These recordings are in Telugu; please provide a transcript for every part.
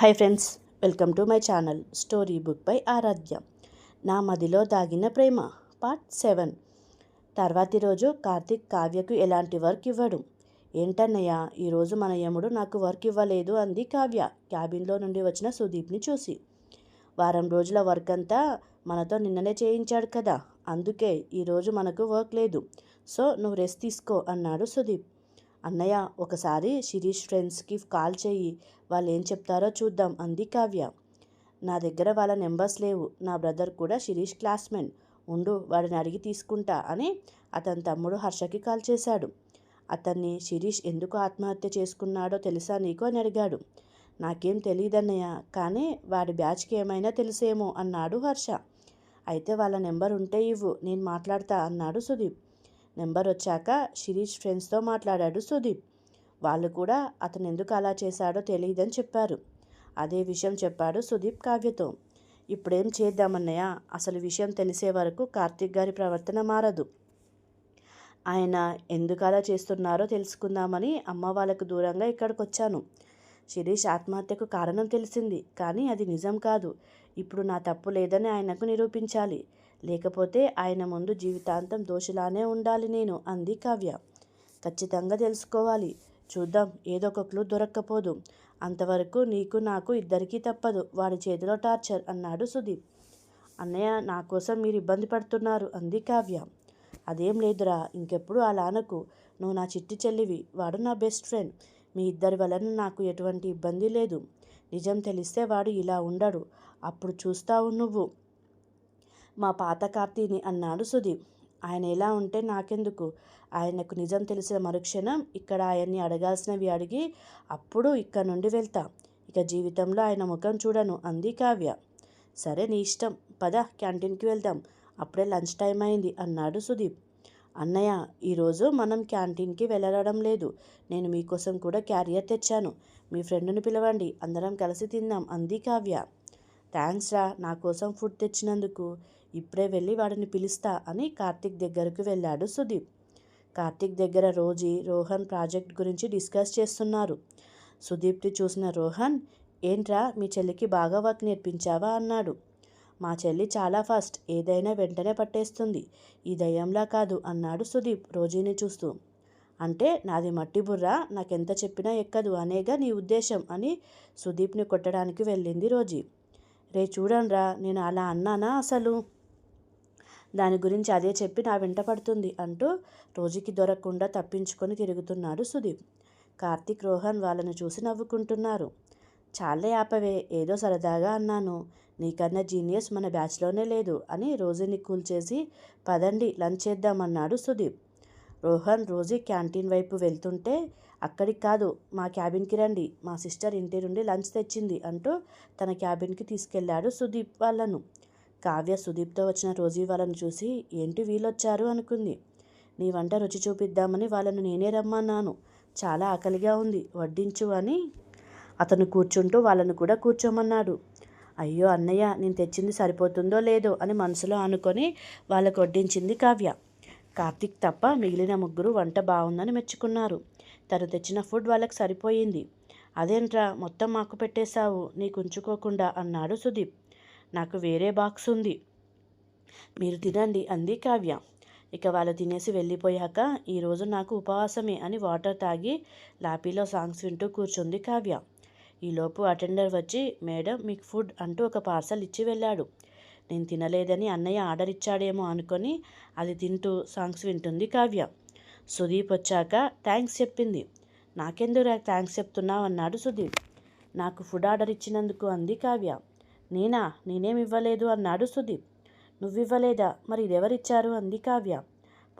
Hi friends welcome to my channel story book by Aaradhya. నా మదిలో దాగిన ప్రేమ పార్ట్ సెవెన్. తర్వాతి రోజు కార్తీక్ కావ్యకు ఎలాంటి వర్క్ ఇవ్వడు. ఏంటన్నయ్య ఈరోజు మన యముడు నాకు వర్క్ ఇవ్వలేదు అంది కావ్య క్యాబిన్లో నుండి వచ్చిన సుదీప్ని చూసి. వారం రోజుల వర్క్ అంతా మనతో నిన్ననే చేయించాడు కదా అందుకే ఈరోజు మనకు వర్క్ లేదు. సో నువ్వు రెస్ట్ తీసుకో అన్నాడు సుదీప్. అన్నయ్య ఒకసారి శిరీష్ ఫ్రెండ్స్కి కాల్ చేయి వాళ్ళు ఏం చెప్తారో చూద్దాం అంది కావ్య. నా దగ్గర వాళ్ళ నెంబర్స్ లేవు నా బ్రదర్ కూడా శిరీష్ క్లాస్మేట్ ఉండు వాడిని అడిగి తీసుకుంటా అని అతని తమ్ముడు హర్షకి కాల్ చేశాడు. అతన్ని శిరీష్ ఎందుకు ఆత్మహత్య చేసుకున్నాడో తెలుసా నీకు అని అడిగాడు. నాకేం తెలియదన్నయ్య కానీ వాడి బ్యాచ్కి ఏమైనా తెలుసేమో అన్నాడు హర్ష. అయితే వాళ్ళ నెంబర్ ఉంటే ఇవ్వు నేను మాట్లాడతా అన్నాడు సుదీప్. నెంబర్ వచ్చాక శిరీష్ ఫ్రెండ్స్తో మాట్లాడాడు సుదీప్. వాళ్ళు కూడా అతను ఎందుకు అలా చేశాడో తెలియదని చెప్పారు. అదే విషయం చెప్పాడు సుదీప్ కావ్యతో. ఇప్పుడేం చేద్దామన్నయ్య? అసలు విషయం తెలిసే వరకు కార్తీక్ గారి ప్రవర్తన మారదు. ఆయన ఎందుకు అలా చేస్తున్నారో తెలుసుకుందామని అమ్మ వాళ్ళకు దూరంగా ఇక్కడికి వచ్చాను శిరీష్ ఆత్మహత్యకు కారణం తెలిసింది కానీ అది నిజం కాదు. ఇప్పుడు నా తప్పు లేదని ఆయనకు నిరూపించాలి. లేకపోతే ఆయన ముందు జీవితాంతం దోషిలానే ఉండాలి నేను అంది కావ్య. ఖచ్చితంగా తెలుసుకోవాలి. చూద్దాం ఏదో ఒక క్లూ దొరక్కపోదు. అంతవరకు నీకు నాకు ఇద్దరికీ తప్పదు. వాడి చేతిలో టార్చర్ అన్నాడు సుదీప్. అన్నయ్య నా కోసం మీరు ఇబ్బంది పడుతున్నారు అంది కావ్య. అదేం లేదురా ఇంకెప్పుడు అలా అనకు. నువ్వు నా చిట్టి చెల్లివి వాడు నా బెస్ట్ ఫ్రెండ్. మీ ఇద్దరి వలన నాకు ఎటువంటి ఇబ్బంది లేదు. నిజం తెలిస్తే వాడు ఇలా ఉండడు. అప్పుడు చూస్తావు నువ్వు. మా పాత కార్తీని అన్నాడు సుదీప్ ఆయన ఎలా ఉంటే నాకెందుకు? ఆయనకు నిజం తెలిసిన మరుక్షణం ఇక్కడ ఆయన్ని అడగాల్సినవి అడిగి అప్పుడు ఇక్కడ నుండి వెళ్తా. ఇక జీవితంలో ఆయన ముఖం చూడను అంది కావ్య. సరే నీ ఇష్టం. పద క్యాంటీన్కి వెళ్దాం. అప్పుడే లంచ్ టైం అయింది అన్నాడు సుదీప్ అన్నయ్య ఈరోజు మనం క్యాంటీన్కి వెళ్ళడం లేదు. నేను మీకోసం కూడా క్యారియర్ తెచ్చాను. మీ ఫ్రెండ్ని పిలవండి. అందరం కలిసి తిందాం అంది కావ్య. థ్యాంక్స్ రా నా కోసం ఫుడ్ తెచ్చినందుకు. ఇప్పుడే వెళ్ళి వాడిని పిలుస్తా అని కార్తిక్ దగ్గరకు వెళ్ళాడు సుదీప్. కార్తిక్ దగ్గర రోజీ రోహన్ ప్రాజెక్ట్ గురించి డిస్కస్ చేస్తున్నారు. సుదీప్ని చూసిన రోహన్ ఏంట్రా మీ చెల్లికి బాగా వర్క్ నేర్పించావా? అన్నాడు. మా చెల్లి చాలా ఫాస్ట్ ఏదైనా వెంటనే పట్టేస్తుంది. ఈ దయ్యంలా కాదు అన్నాడు సుదీప్ రోజీని చూస్తూ. అంటే నాది మట్టి బుర్ర నాకెంత చెప్పినా ఎక్కదు అనేగా నీ ఉద్దేశం అని సుదీప్ని కొట్టడానికి వెళ్ళింది రోజీ. రే చూడండిరా నేను అలా అన్నానా అసలు? దాని గురించి అదే చెప్పి నా వెంట పడుతుంది అంటూ రోజుకి దొరకకుండా తప్పించుకొని తిరుగుతున్నాడు సుదీప్. కార్తీక్ రోహన్ వాళ్ళని చూసి నవ్వుకుంటున్నారు. చాలే ఆపవే ఏదో సరదాగా అన్నాను. నీకన్నా జీనియస్ మన బ్యాచ్లోనే లేదు అని రోజీని కూల్చేసి పదండి లంచ్ చేద్దామన్నాడు సుదీప్. రోహన్ రోజీ క్యాంటీన్ వైపు వెళ్తుంటే అక్కడికి కాదు మా క్యాబిన్కి రండి. మా సిస్టర్ ఇంటి నుండి లంచ్ తెచ్చింది అంటూ తన క్యాబిన్కి తీసుకెళ్ళాడు సుదీప్ వాళ్ళను. కావ్య సుదీప్తో వచ్చిన రోజీ వాళ్ళని చూసి ఏంటి వీళ్ళొచ్చారు? అనుకుంది. నీ వంట రుచి చూపిద్దామని వాళ్ళను నేనే రమ్మన్నాను. చాలా ఆకలిగా ఉంది. వడ్డించు అని అతను కూర్చుంటూ వాళ్ళను కూడా కూర్చోమన్నాడు. అయ్యో అన్నయ్య నేను తెచ్చింది సరిపోతుందో లేదో అని మనసులో అనుకొని వాళ్ళకు వడ్డించింది కావ్య. కార్తిక్ తప్ప మిగిలిన ముగ్గురు వంట బాగుందని మెచ్చుకున్నారు. తను తెచ్చిన ఫుడ్ వాళ్ళకి సరిపోయింది. అదేంట్రా మొత్తం మాకు పెట్టేశావు. నీకు ఉంచుకోకుండా అన్నాడు సుదీప్. నాకు వేరే బాక్స్ ఉంది. మీరు తినండి అంది కావ్య. ఇక వాళ్ళు తినేసి వెళ్ళిపోయాక ఈరోజు నాకు ఉపవాసమే అని వాటర్ తాగి లాపీలో సాంగ్స్ వింటూ కూర్చుంది కావ్య. ఈలోపు అటెండర్ వచ్చి మేడం మీకు ఫుడ్ అంటూ ఒక పార్సల్ ఇచ్చి వెళ్ళాడు. నేను తినలేదని అన్నయ్య ఆర్డర్ ఇచ్చాడేమో అనుకొని అది తింటూ సాంగ్స్ వింటుంది కావ్య. సుదీప్ వచ్చాక థ్యాంక్స్ చెప్పింది. నాకెందుకు థ్యాంక్స్ చెప్తున్నావు అన్నాడు సుదీప్. నాకు ఫుడ్ ఆర్డర్ ఇచ్చినందుకు అంది కావ్య. నేనా? నేనేమివ్వలేదు అన్నాడు సుదీప్. నువ్వివ్వలేదా? మరి ఇదెవరిచ్చారు? అంది కావ్య.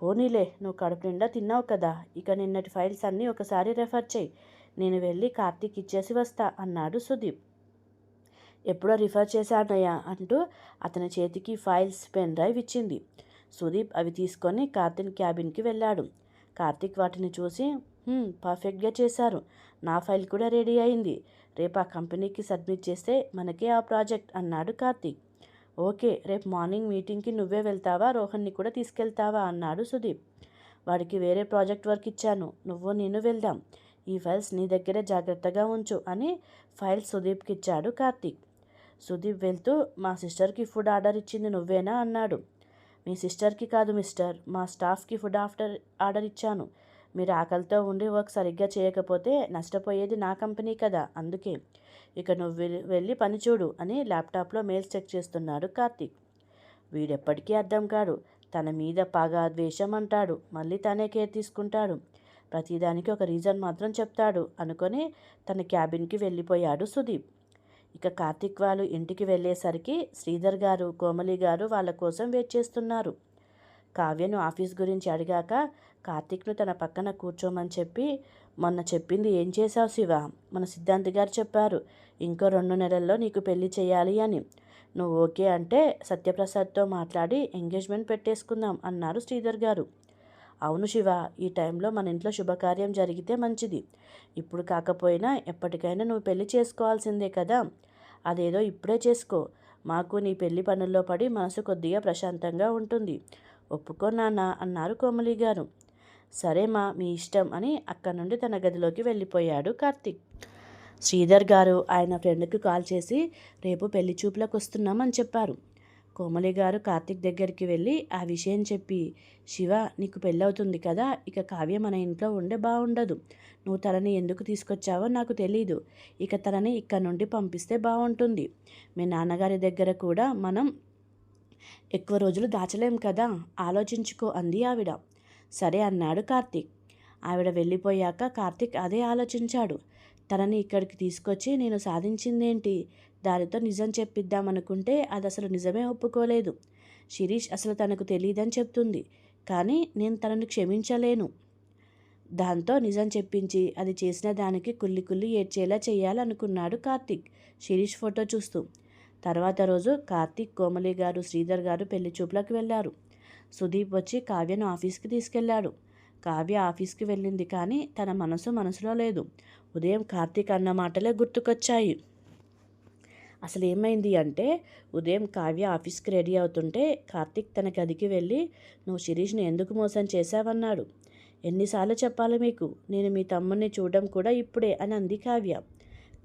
పోనీలే నువ్వు కడుపు నిండా తిన్నావు కదా. ఇక నిన్నటి ఫైల్స్ అన్నీ ఒకసారి రెఫర్ చేయి. నేను వెళ్ళి కార్తీక్ ఇచ్చేసి వస్తా అన్నాడు సుదీప్. ఎప్పుడో రిఫర్ చేశానయ్యా అంటూ అతని చేతికి ఫైల్స్ పెన్ డ్రైవ్ ఇచ్చింది. సుదీప్ అవి తీసుకొని కార్తీక్ క్యాబిన్కి వెళ్ళాడు. కార్తీక్ వాటిని చూసి పర్ఫెక్ట్గా చేశారు. నా ఫైల్ కూడా రెడీ అయింది. రేపు ఆ కంపెనీకి సబ్మిట్ చేస్తే మనకే ఆ ప్రాజెక్ట్ అన్నాడు కార్తీక్. ఓకే రేపు మార్నింగ్ మీటింగ్కి నువ్వే వెళ్తావా? రోహన్ని కూడా తీసుకెళ్తావా? అన్నాడు సుదీప్. వాడికి వేరే ప్రాజెక్ట్ వర్క్ ఇచ్చాను. నువ్వు నేను వెళ్దాం. ఈ ఫైల్స్ నీ దగ్గరే జాగ్రత్తగా ఉంచు అని ఫైల్ సుదీప్కి ఇచ్చాడు కార్తీక్. సుదీప్ వెళ్తూ మా సిస్టర్కి ఫుడ్ ఆర్డర్ ఇచ్చింది నువ్వేనా? అన్నాడు. మీ సిస్టర్కి కాదు మిస్టర్. మా స్టాఫ్కి ఫుడ్ ఆఫ్టర్ ఆర్డర్ ఇచ్చాను. మీరు ఆకలితో ఉండి వర్క్ సరిగ్గా చేయకపోతే నష్టపోయేది నా కంపెనీ కదా అందుకే. ఇక నువ్వు వెళ్ళి పని చూడు అని ల్యాప్టాప్లో మెయిల్స్ చెక్ చేస్తున్నాడు కార్తీక్. వీడెప్పటికీ అర్థం కాడు. తన మీద పగ ద్వేషం అంటాడు. మళ్ళీ తనే కేర్ తీసుకుంటాడు. ప్రతిదానికి ఒక రీజన్ మాత్రం చెప్తాడు అనుకొని తన క్యాబిన్కి వెళ్ళిపోయాడు సుదీప్. ఇక కార్తీక్ వాళ్ళు ఇంటికి వెళ్ళేసరికి శ్రీధర్ గారు కోమలి గారు వాళ్ళ కోసం వెయిట్ చేస్తున్నారు. కావ్యను ఆఫీస్ గురించి అడిగాక కార్తీక్ను తన పక్కన కూర్చోమని చెప్పి మొన్న చెప్పింది ఏం చేశావు శివ? మన సిద్ధాంతి గారు చెప్పారు ఇంకో రెండు నెలల్లో నీకు పెళ్ళి చేయాలి అని. నువ్వు ఓకే అంటే సత్యప్రసాద్తో మాట్లాడి ఎంగేజ్మెంట్ పెట్టేసుకుందాం అన్నారు శ్రీధర్ గారు. అవును శివ ఈ టైంలో మన ఇంట్లో శుభకార్యం జరిగితే మంచిది. ఇప్పుడు కాకపోయినా ఎప్పటికైనా నువ్వు పెళ్ళి చేసుకోవాల్సిందే కదా. అదేదో ఇప్పుడే చేసుకో. మాకు నీ పెళ్ళి పనుల్లో పడి మనసు కొద్దిగా ప్రశాంతంగా ఉంటుంది. ఒప్పుకో నాన్న అన్నారు కోమలి గారు. సరేమా మీ ఇష్టం అని అక్కడి నుండి తన గదిలోకి వెళ్ళిపోయాడు కార్తిక్. శ్రీధర్ గారు ఆయన ఫ్రెండ్కి కాల్ చేసి రేపు పెళ్ళి చూపులకు వస్తున్నామని చెప్పారు. కోమలి గారు కార్తీక్ దగ్గరికి వెళ్ళి ఆ విషయం చెప్పి శివ నీకు పెళ్ళవుతుంది కదా ఇక కావ్య మన ఇంట్లో ఉండే బాగుండదు నువ్వు తనని ఎందుకు తీసుకొచ్చావో నాకు తెలీదు. ఇక తనని ఇక్కడ నుండి పంపిస్తే బాగుంటుంది మీ నాన్నగారి దగ్గర కూడా మనం ఎక్కువ రోజులు దాచలేం కదా ఆలోచించుకో అంది ఆవిడ. సరే అన్నాడు కార్తీక్. ఆవిడ వెళ్ళిపోయాక కార్తీక్ అదే ఆలోచించాడు. తనని ఇక్కడికి తీసుకొచ్చి నేను సాధించిందేంటి? దానితో నిజం చెప్పిద్దామనుకుంటే అది అసలు నిజమే ఒప్పుకోలేదు. శిరీష్ అసలు తనకు తెలియదని చెప్తుంది. కానీ నేను తనను క్షమించలేను. దాంతో నిజం చెప్పించి అది చేసిన దానికి కుల్లి కుల్లి ఏడ్చేలా చేయాలనుకున్నాడు కార్తీక్. శిరీష్ ఫోటో చూస్తూ. తర్వాత రోజు కార్తీక్ కోమలి గారు శ్రీధర్ గారు పెళ్ళి చూపులకు వెళ్ళారు. సుదీప్ వచ్చి కావ్యను ఆఫీస్కి తీసుకెళ్ళాడు కావ్య ఆఫీస్కి వెళ్ళింది కానీ తన మనసు మనసులో లేదు. ఉదయం కార్తీక్ అన్న మాటలే గుర్తుకొచ్చాయి. అసలు ఏమైంది అంటే ఉదయం కావ్య ఆఫీస్కి రెడీ అవుతుంటే కార్తీక్ తన గదికి వెళ్ళి నువ్వు శిరీష్ని ఎందుకు మోసం చేశావన్నాడు? ఎన్నిసార్లు చెప్పాలి మీకు? నేను మీ తమ్ముడిని చూడడం కూడా ఇప్పుడే అని అంది కావ్య.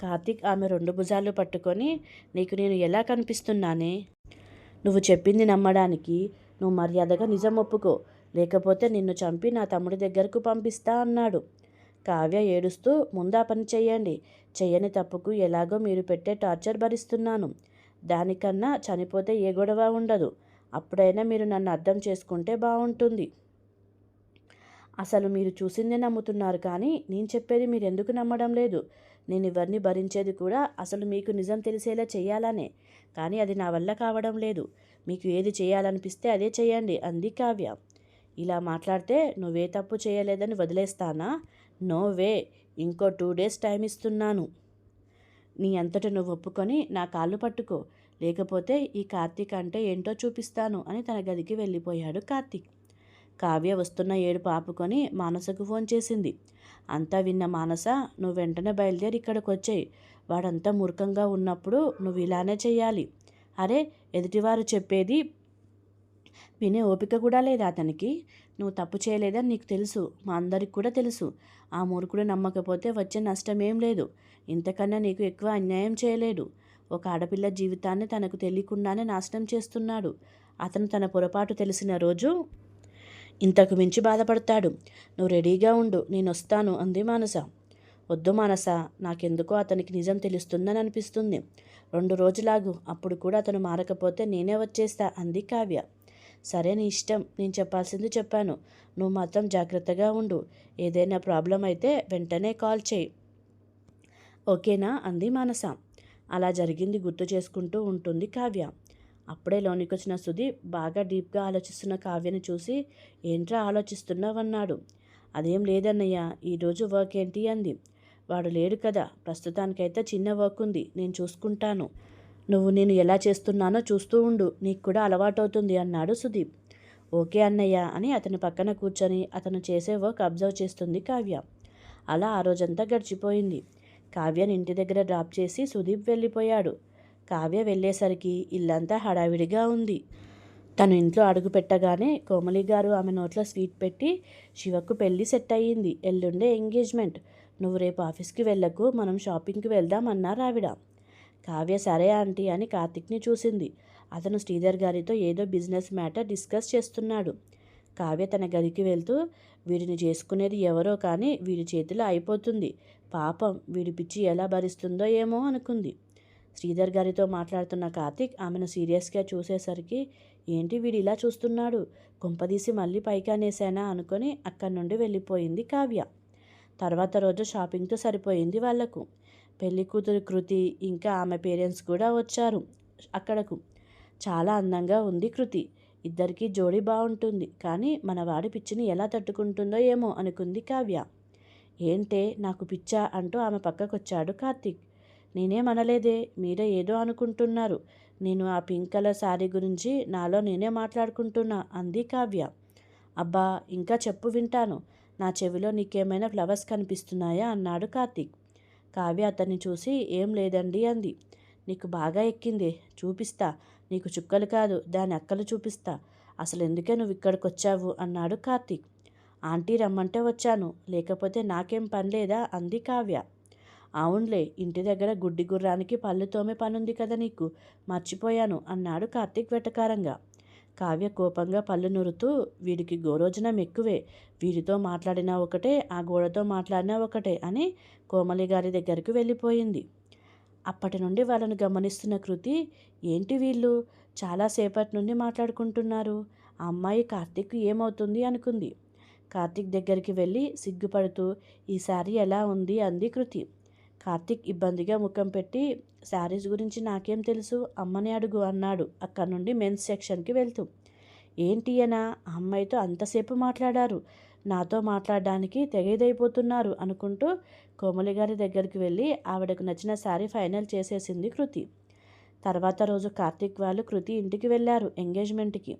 కార్తీక్ ఆమె రెండు భుజాలు పట్టుకొని నీకు నేను ఎలా కనిపిస్తున్నానే? నువ్వు చెప్పింది నమ్మడానికి నువ్వు మర్యాదగా నిజం ఒప్పుకో. లేకపోతే నిన్ను చంపి నా తమ్ముడి దగ్గరకు పంపిస్తా అన్నాడు. కావ్య ఏడుస్తూ ముందా పని చేయండి చెయ్యని తప్పుకు ఎలాగో మీరు పెట్టే టార్చర్ భరిస్తున్నాను. దానికన్నా చనిపోతే ఏ గొడవ ఉండదు. అప్పుడైనా మీరు నన్ను అర్థం చేసుకుంటే బాగుంటుంది అసలు మీరు చూసిందే నమ్ముతున్నారు కానీ నేను చెప్పేది మీరు ఎందుకు నమ్మడం లేదు. నేను ఇవన్నీ భరించేది కూడా అసలు మీకు నిజం తెలిసేలా చేయాలనే కానీ అది నా వల్ల కావడం లేదు. మీకు ఏది చేయాలనిపిస్తే అదే చేయండి అంది కావ్య. ఇలా మాట్లాడితే నువ్వే తప్పు చేయలేదని వదిలేస్తానా? No way. ఇంకో టూ డేస్ టైం ఇస్తున్నాను. నీ అంతట నువ్వు ఒప్పుకొని నా కాళ్ళు పట్టుకో. లేకపోతే ఈ కార్తీక్ అంటే ఏంటో చూపిస్తాను అని తన గదికి వెళ్ళిపోయాడు కార్తీక్. కావ్య వస్తున్న ఏడుపు ఆపుకొని మానసకు ఫోన్ చేసింది. అంతా విన్న మానస నువ్వు వెంటనే బయలుదేరి ఇక్కడికి వచ్చాయి వాడంతా మూర్ఖంగా ఉన్నప్పుడు నువ్వు ఇలానే చేయాలి అరే ఎదుటివారు చెప్పేది వినే ఓపిక కూడా లేదా అతనికి. నువ్వు తప్పు చేయలేదని నీకు తెలుసు మా అందరికి కూడా తెలుసు. ఆ మూర్ఖుడు నమ్మకపోతే వచ్చే నష్టం ఏం లేదు. ఇంతకన్నా నీకు ఎక్కువ అన్యాయం చేయలేడు. ఒక ఆడపిల్ల జీవితాన్ని తనకు తెలియకుండానే నాశనం చేస్తున్నాడు. అతను తన పొరపాటు తెలిసిన రోజు ఇంతకు మించి బాధపడతాడు. నువ్వు రెడీగా ఉండు నేను వస్తాను అంది మానస. వద్దు మానస నాకెందుకో అతనికి నిజం తెలుస్తుందని అనిపిస్తుంది రెండు రోజులాగు అప్పుడు కూడా అతను మారకపోతే నేనే వచ్చేస్తా అంది కావ్య. సరే నీ ఇష్టం నేను చెప్పాల్సింది చెప్పాను. నువ్వు మాత్రం జాగ్రత్తగా ఉండు. ఏదైనా ప్రాబ్లం అయితే వెంటనే కాల్ చేయి. ఓకేనా అంది మానస. అలా జరిగింది గుర్తు చేసుకుంటూ ఉంటుంది కావ్య. అప్పుడే లోనికి వచ్చిన సుధి బాగా డీప్గా ఆలోచిస్తున్న కావ్యని చూసి ఏంట్రా ఆలోచిస్తున్నావన్నాడు? అదేం లేదన్నయ్య ఈరోజు వర్క్ ఏంటి అంది. వాడు లేడు కదా. ప్రస్తుతానికైతే చిన్న వర్క్ ఉంది. నేను చూసుకుంటాను. నువ్వు నేను ఎలా చేస్తున్నానో చూస్తూ ఉండు. నీకు కూడా అలవాటవుతుంది అన్నాడు సుదీప్. ఓకే అన్నయ్య అని అతని పక్కన కూర్చొని అతను చేసే వర్క్ అబ్జర్వ్ చేస్తుంది కావ్య. అలా ఆ రోజంతా గడిచిపోయింది. కావ్యని ఇంటి దగ్గర డ్రాప్ చేసి సుదీప్ వెళ్ళిపోయాడు. కావ్య వెళ్ళేసరికి ఇల్లంతా హడావిడిగా ఉంది. తను ఇంట్లో అడుగు పెట్టగానే కోమలి గారు ఆమె నోట్లో స్వీట్ పెట్టి శివకు పెళ్ళి సెట్ అయ్యింది ఎల్లుండే ఎంగేజ్మెంట్. నువ్వు రేపు ఆఫీస్కి వెళ్ళకు మనం షాపింగ్కి వెళ్దాం అన్నారు ఆవిడ. కావ్య సరే ఆంటీ అని కార్తిక్ని చూసింది. అతను శ్రీధర్ గారితో ఏదో బిజినెస్ మ్యాటర్ డిస్కస్ చేస్తున్నాడు. కావ్య తన గదికి వెళ్తూ వీడిని చేసుకునేది ఎవరో కానీ వీడి చేతిలో అయిపోతుంది. పాపం వీడి పిచ్చి ఎలా భరిస్తుందో ఏమో అనుకుంది. శ్రీధర్ గారితో మాట్లాడుతున్న కార్తిక్ ఆమెను సీరియస్గా చూసేసరికి ఏంటి వీడు ఇలా చూస్తున్నాడు కుంపదీసి మళ్ళీ పైకి అనేసానా అనుకొని అక్కడి నుండి వెళ్ళిపోయింది కావ్య. తర్వాత రోజు షాపింగ్తో సరిపోయింది వాళ్ళకు. పెళ్ళి కూతురు కృతి ఇంకా ఆమె పేరెంట్స్ కూడా వచ్చారు అక్కడకు. చాలా అందంగా ఉంది కృతి. ఇద్దరికీ జోడీ బాగుంటుంది కానీ మన వాడి పిచ్చిని ఎలా తట్టుకుంటుందో ఏమో అనుకుంది కావ్య. ఏంటే నాకు పిచ్చా అంటూ ఆమె పక్కకొచ్చాడు కార్తీక్. నేనేమనలేదే మీరే ఏదో అనుకుంటున్నారు. నేను ఆ పింక్ కలర్ శారీ గురించి నాలో నేనే మాట్లాడుకుంటున్నా అంది కావ్య. అబ్బా ఇంకా చెప్పు వింటాను. నా చెవిలో నీకేమైనా ఫ్లవర్స్ కనిపిస్తున్నాయా? అన్నాడు కార్తీక్. కావ్య అతన్ని చూసి ఏం లేదండి అంది. నీకు బాగా ఎక్కింది చూపిస్తా. నీకు చుక్కలు కాదు దాని అక్కలు చూపిస్తా. అసలు ఎందుకే నువ్వు ఇక్కడికి వచ్చావు అన్నాడు కార్తీక్. ఆంటీ రమ్మంటే వచ్చాను లేకపోతే నాకేం పని లేదా? అంది కావ్య. అవునులే ఇంటి దగ్గర గుడ్డి గుర్రానికి పళ్ళు తోమే పనుంది కదా నీకు. మర్చిపోయాను అన్నాడు కార్తీక్ వెటకారంగా. కావ్య కోపంగా పళ్ళు నురుతూ వీడికి గోరోజనం ఎక్కువే. వీడితో మాట్లాడినా ఒకటే ఆ గోడతో మాట్లాడినా ఒకటే అని కోమలి గారి దగ్గరికి వెళ్ళిపోయింది. అప్పటి నుండి వాళ్ళను గమనిస్తున్న కృతి ఏంటి వీళ్ళు? చాలాసేపటి నుండి మాట్లాడుకుంటున్నారు. ఆ అమ్మాయి కార్తీక్ ఏమవుతుంది అనుకుంది. కార్తీక్ దగ్గరికి వెళ్ళి సిగ్గుపడుతూ ఈ శారీ ఎలా ఉంది? అంది కృతి. కార్తీక్ ఇబ్బందిగా ముఖం పెట్టి శారీస్ గురించి నాకేం తెలుసు? అమ్మని అడుగు అన్నాడు అక్కడ నుండి మెన్స్ సెక్షన్కి వెళ్తూ. ఏంటి అనా? అమ్మాయితో అంతసేపు మాట్లాడారు. నాతో మాట్లాడడానికి తెగేదైపోతున్నారు అనుకుంటూ కోమలి గారి దగ్గరికి వెళ్ళి ఆవిడకు నచ్చిన శారీ ఫైనల్ చేసేసింది కృతి. తర్వాత రోజు కార్తీక్ వాళ్ళు కృతి ఇంటికి వెళ్ళారు ఎంగేజ్మెంట్కి.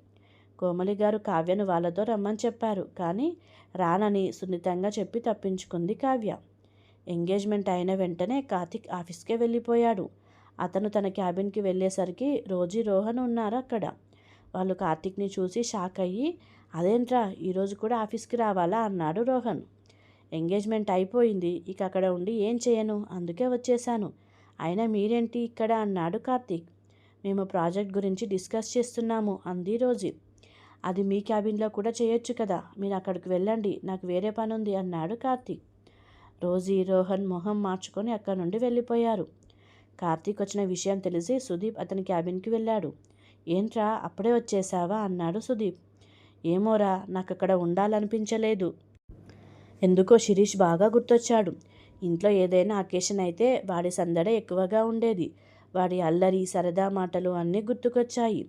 కోమలి గారు కావ్యను వాళ్ళతో రమ్మని చెప్పారు. కానీ రానని సున్నితంగా చెప్పి తప్పించుకుంది కావ్య. ఎంగేజ్మెంట్ అయిన వెంటనే కార్తిక్ ఆఫీస్కే వెళ్ళిపోయాడు. అతను తన క్యాబిన్కి వెళ్ళేసరికి రోజీ రోహన్ ఉన్నారు అక్కడ. వాళ్ళు కార్తిక్ని చూసి షాక్ అయ్యి అదేంట్రా ఈరోజు కూడా ఆఫీస్కి రావాలా? అన్నాడు రోహన్. ఎంగేజ్మెంట్ అయిపోయింది. ఇక అక్కడ ఉండి ఏం చేయను? అందుకే వచ్చేసాను అయినా మీరేంటి ఇక్కడ? అన్నాడు కార్తీక్. మేము ప్రాజెక్ట్ గురించి డిస్కస్ చేస్తున్నాము అంది రోజీ. అది మీ క్యాబిన్లో కూడా చేయొచ్చు కదా. మీరు అక్కడికి వెళ్ళండి. నాకు వేరే పని ఉంది అన్నాడు కార్తీక్. రోజీ రోహన్ మొహం మార్చుకొని అక్కడి నుండి వెళ్ళిపోయారు. కార్తీక్ వచ్చిన విషయం తెలిసి సుదీప్ అతని క్యాబిన్కి వెళ్ళాడు. ఏంట్రా అప్పుడే వచ్చేసావా? అన్నాడు సుదీప్. ఏమోరా నాకు అక్కడ ఉండాలనిపించలేదు. ఎందుకో శిరీష్ బాగా గుర్తొచ్చాడు. ఇంట్లో ఏదైనా అకేషన్ అయితే వాడి సందడే ఎక్కువగా ఉండేది. వాడి అల్లరి సరదా మాటలు అన్నీ గుర్తుకొచ్చాయి.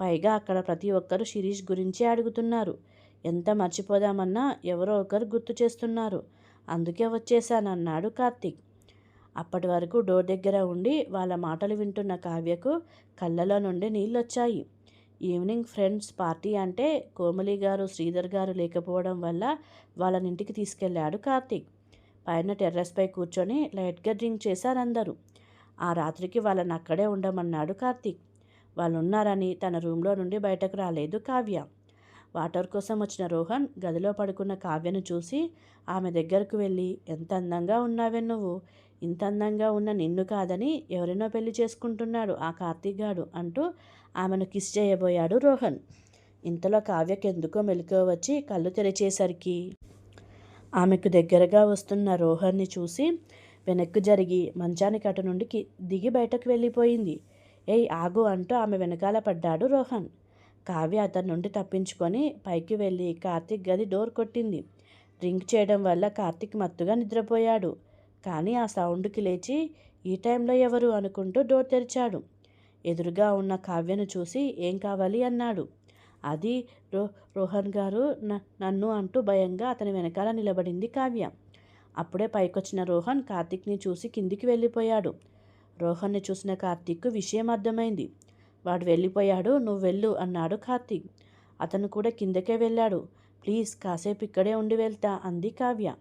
పైగా అక్కడ ప్రతి ఒక్కరూ శిరీష్ గురించి అడుగుతున్నారు. ఎంత మర్చిపోదామన్నా ఎవరో ఒకరు గుర్తు చేస్తున్నారు. అందుకే వచ్చేసానన్నాడు కార్తీక్. అప్పటి వరకు డోర్ దగ్గర ఉండి వాళ్ళ మాటలు వింటున్న కావ్యకు కళ్ళలో నుండి నీళ్ళొచ్చాయి. ఈవినింగ్ ఫ్రెండ్స్ పార్టీ అంటే కోమలి గారు శ్రీధర్ గారు లేకపోవడం వల్ల వాళ్ళని ఇంటికి తీసుకెళ్ళాడు కార్తీక్. పైన టెర్రస్పై కూర్చొని లైట్గా డ్రింక్ చేశారు అందరూ ఆ రాత్రికి వాళ్ళని అక్కడే ఉండమన్నాడు కార్తీక్. వాళ్ళు ఉన్నారని తన రూమ్లో నుండి బయటకు రాలేదు కావ్య. వాటర్ కోసం వచ్చిన రోహన్ గదిలో పడుకున్న కావ్యను చూసి ఆమె దగ్గరకు వెళ్ళి ఎంత అందంగా ఉన్నావే నువ్వు? ఇంత అందంగా ఉన్న నిన్ను కాదని ఎవరినో పెళ్ళి చేసుకుంటున్నాడు ఆ కార్తీక్ గాడు అంటూ ఆమెను కిస్ చేయబోయాడు రోహన్. ఇంతలో కావ్యకి ఎందుకో మెలకువ వచ్చి కళ్ళు తెరిచేసరికి ఆమెకు దగ్గరగా వస్తున్న రోహన్ని చూసి వెనక్కు జరిగి మంచానికి అటు నుండి దిగి బయటకు వెళ్ళిపోయింది. ఏయ్ ఆగు అంటూ ఆమె వెనకాల పడ్డాడు రోహన్. కావ్య అతని నుండి తప్పించుకొని పైకి వెళ్ళి కార్తిక్ గది డోర్ కొట్టింది. డ్రింక్ చేయడం వల్ల కార్తిక్ మత్తుగా నిద్రపోయాడు. కానీ ఆ సౌండ్కి లేచి ఈ టైంలో ఎవరు అనుకుంటూ డోర్ తెరిచాడు. ఎదురుగా ఉన్న కావ్యను చూసి ఏం కావాలి అన్నాడు. అది రో రోహన్ గారు నన్ను అంటూ భయంగా అతని వెనకాల నిలబడింది కావ్య. అప్పుడే పైకొచ్చిన రోహన్ కార్తిక్ని చూసి కిందికి వెళ్ళిపోయాడు. రోహన్ని చూసిన కార్తిక్ విషయం అర్థమైంది. వాడు వెళ్ళిపోయాడు నువ్వు వెళ్ళు అన్నాడు కార్తీక్. అతను కూడా కిందకే వెళ్ళాడు. ప్లీజ్ కాసేపు ఇక్కడే ఉండి వెళ్తా అంది కావ్య.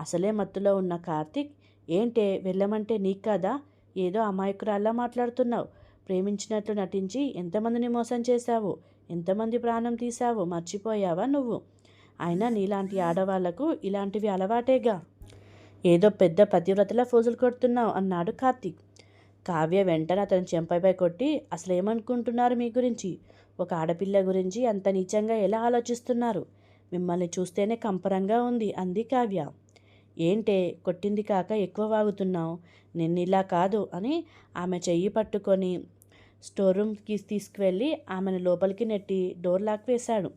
అసలే మత్తులో ఉన్న కార్తీక్ ఏంటే వెళ్ళమంటే నీకు కాదా? ఏదో అమాయకురాల్లా మాట్లాడుతున్నావు. ప్రేమించినట్లు నటించి ఎంతమందిని మోసం చేశావు? ఎంతమంది ప్రాణం తీశావు? మర్చిపోయావా నువ్వు? అయినా నీలాంటి ఆడవాళ్ళకు ఇలాంటివి అలవాటేగా. ఏదో పెద్ద పతివ్రతలా ఫోజులు కొడుతున్నావు అన్నాడు కార్తీక్. కావ్య వెంటనే అతను చెంపపై కొట్టి అసలు ఏమనుకుంటున్నారు మీ గురించి? ఒక ఆడపిల్ల గురించి అంత నీచంగా ఎలా ఆలోచిస్తున్నారు? మిమ్మల్ని చూస్తేనే కంపరంగా ఉంది అంది కావ్య. ఏంటే కొట్టింది కాక ఎక్కువ వాగుతున్నావు? నిన్ను ఇలా కాదు అని ఆమె చెయ్యి పట్టుకొని స్టోర్ రూమ్కి తీసుకువెళ్ళి ఆమెను లోపలికి నెట్టి డోర్ లాక్ వేశాడు.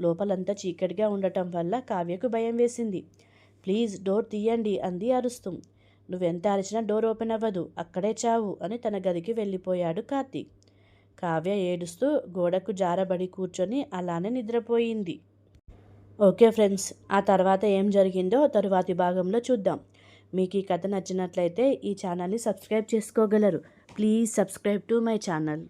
లోపలంతా చీకటిగా ఉండటం వల్ల కావ్యకు భయం వేసింది. ప్లీజ్ డోర్ తీయండి అంది అరుస్తూ. నువ్వెంత అరిచినా డోర్ ఓపెన్ అవ్వదు అక్కడే చావు అని తన గదికి వెళ్ళిపోయాడు కార్తీక్. కావ్య ఏడుస్తూ గోడకు జారబడి కూర్చొని అలానే నిద్రపోయింది. ఓకే ఫ్రెండ్స్ ఆ తర్వాత ఏం జరిగిందో తరువాతి భాగంలో చూద్దాం. మీకు ఈ కథ నచ్చినట్లయితే ఈ ఛానల్ని సబ్స్క్రైబ్ చేసుకోగలరు. Please subscribe to my channel.